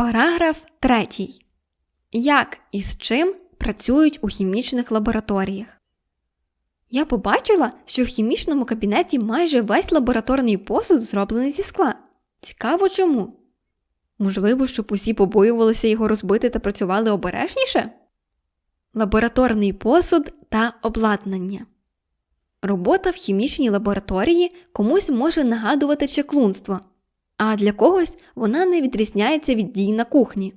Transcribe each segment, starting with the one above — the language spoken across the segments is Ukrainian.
Параграф 3. Як і з чим працюють у хімічних лабораторіях? Я побачила, що в хімічному кабінеті майже весь лабораторний посуд зроблений зі скла. Цікаво чому? Можливо, щоб усі побоювалися його розбити та працювали обережніше? Лабораторний посуд та обладнання. Робота в хімічній лабораторії комусь може нагадувати чеклунство, а для когось вона не відрізняється від дій на кухні.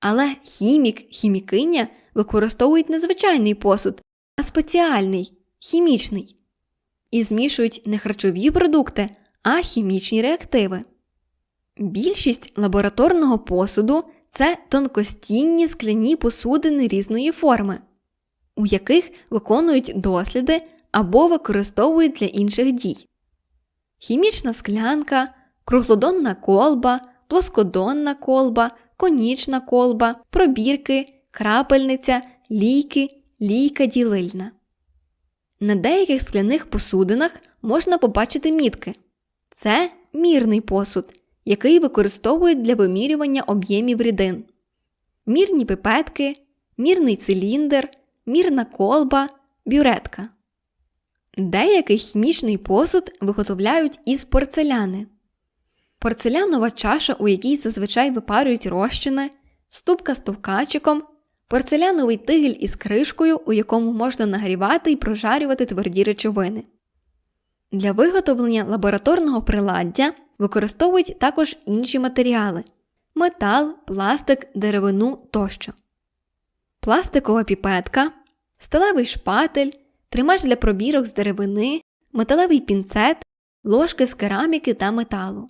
Але хімік, хімікиня використовують не звичайний посуд, а спеціальний хімічний. І змішують не харчові продукти, а хімічні реактиви. Більшість лабораторного посуду це тонкостінні скляні посудини різної форми, у яких виконують досліди або використовують для інших дій. Хімічна склянка, круглодонна колба, плоскодонна колба, конічна колба, пробірки, крапельниця, лійки, лійка ділильна. На деяких скляних посудинах можна побачити мітки. Це мірний посуд, який використовують для вимірювання об'ємів рідин. Мірні пипетки, мірний циліндр, мірна колба, бюретка. Деякий хімічний посуд виготовляють із порцеляни. Порцелянова чаша, у якій зазвичай випарюють розчини, ступка з товкачиком, порцеляновий тигель із кришкою, у якому можна нагрівати і прожарювати тверді речовини. Для виготовлення лабораторного приладдя використовують також інші матеріали метал, пластик, деревину тощо. Пластикова піпетка, сталевий шпатель, тримач для пробірок з деревини, металевий пінцет, ложки з кераміки та металу.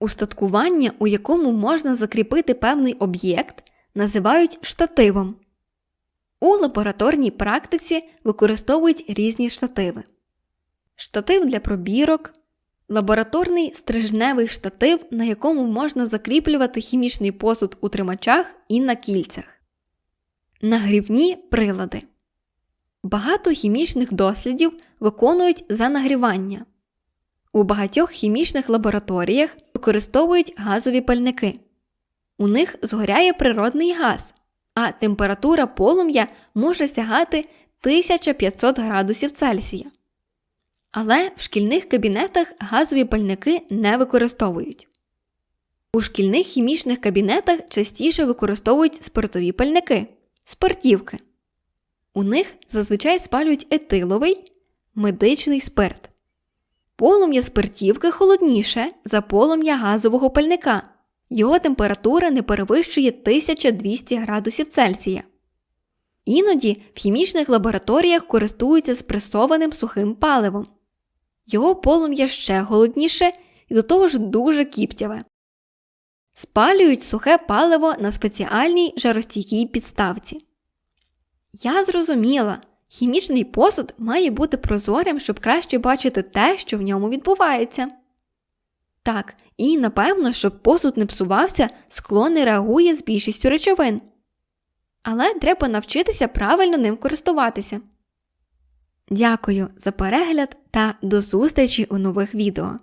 Устаткування, у якому можна закріпити певний об'єкт, називають штативом. У лабораторній практиці використовують різні штативи. Штатив для пробірок, лабораторний стрижневий штатив, на якому можна закріплювати хімічний посуд у тримачах і на кільцях. Нагрівні прилади. Багато хімічних дослідів виконують за нагрівання. У багатьох хімічних лабораторіях використовують газові пальники. У них згоряє природний газ, а температура полум'я може сягати 1500 градусів Цельсія. Але в шкільних кабінетах газові пальники не використовують. У шкільних хімічних кабінетах частіше використовують спиртові пальники спиртівки. У них зазвичай спалюють етиловий медичний спирт. Полум'я спиртівки холодніше за полум'я газового пальника. Його температура не перевищує 1200 градусів Цельсія. Іноді в хімічних лабораторіях користуються спресованим сухим паливом. Його полум'я ще голодніше і до того ж дуже кіптяве. Спалюють сухе паливо на спеціальній жаростійкій підставці. Я зрозуміла, хімічний посуд має бути прозорим, щоб краще бачити те, що в ньому відбувається. Так, і напевно, щоб посуд не псувався, скло не реагує з більшістю речовин. Але треба навчитися правильно ним користуватися. Дякую за перегляд та до зустрічі у нових відео.